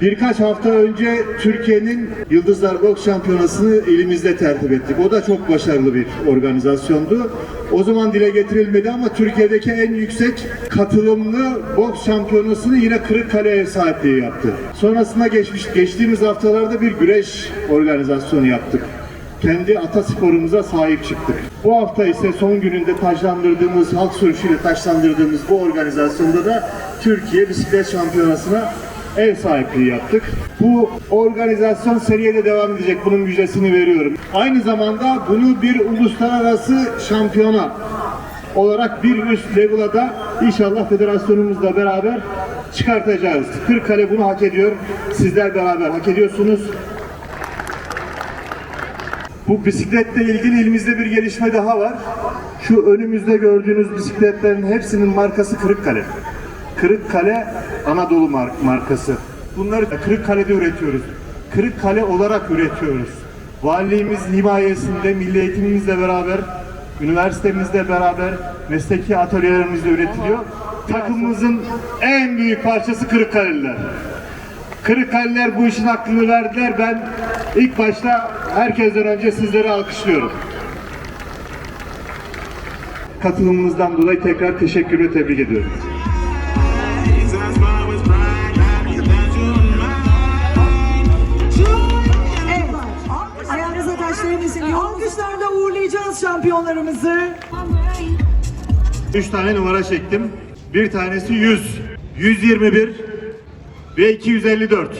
Birkaç hafta önce Türkiye'nin Yıldızlar Boks Şampiyonası'nı elimizde tertip ettik. O da çok başarılı bir organizasyondu. O zaman dile getirilmedi ama Türkiye'deki en yüksek katılımlı boks şampiyonasını yine Kırıkkale ev sahipliği yaptı. Sonrasında geçmiş geçtiğimiz haftalarda bir güreş organizasyonu yaptık kendi atasporumuza sahip çıktık. Bu hafta ise son gününde taşlandırdığımız, halk sürüşüyle taşlandırdığımız bu organizasyonda da Türkiye Bisiklet Şampiyonası'na ev sahipliği yaptık. Bu organizasyon seriye de devam edecek. Bunun müjdesini veriyorum. Aynı zamanda bunu bir uluslararası şampiyona olarak bir üst level'a da inşallah federasyonumuzla beraber çıkartacağız. Kırıkkale bunu hak ediyor. Sizler beraber hak ediyorsunuz. Bu bisikletle ilgili elimizde bir gelişme daha var. Şu önümüzde gördüğünüz bisikletlerin hepsinin markası Kırıkkale. Kırıkkale Anadolu mar- markası. Bunları Kırıkkale'de üretiyoruz. Kırıkkale olarak üretiyoruz. Valiliğimiz himayesinde milli eğitimimizle beraber, üniversitemizle beraber, mesleki atölyelerimizde üretiliyor. Takımımızın en büyük parçası Kırıkkaleliler. Kırıkkale'ler bu işin hakkını verdiler. Ben ilk başta herkesten önce sizleri alkışlıyorum. Katılımınızdan dolayı tekrar teşekkür ve tebrik ediyorum. İsim. Alkışlarla uğurlayacağız şampiyonlarımızı. Üç tane numara çektim. Bir tanesi 100, 121 ve 254.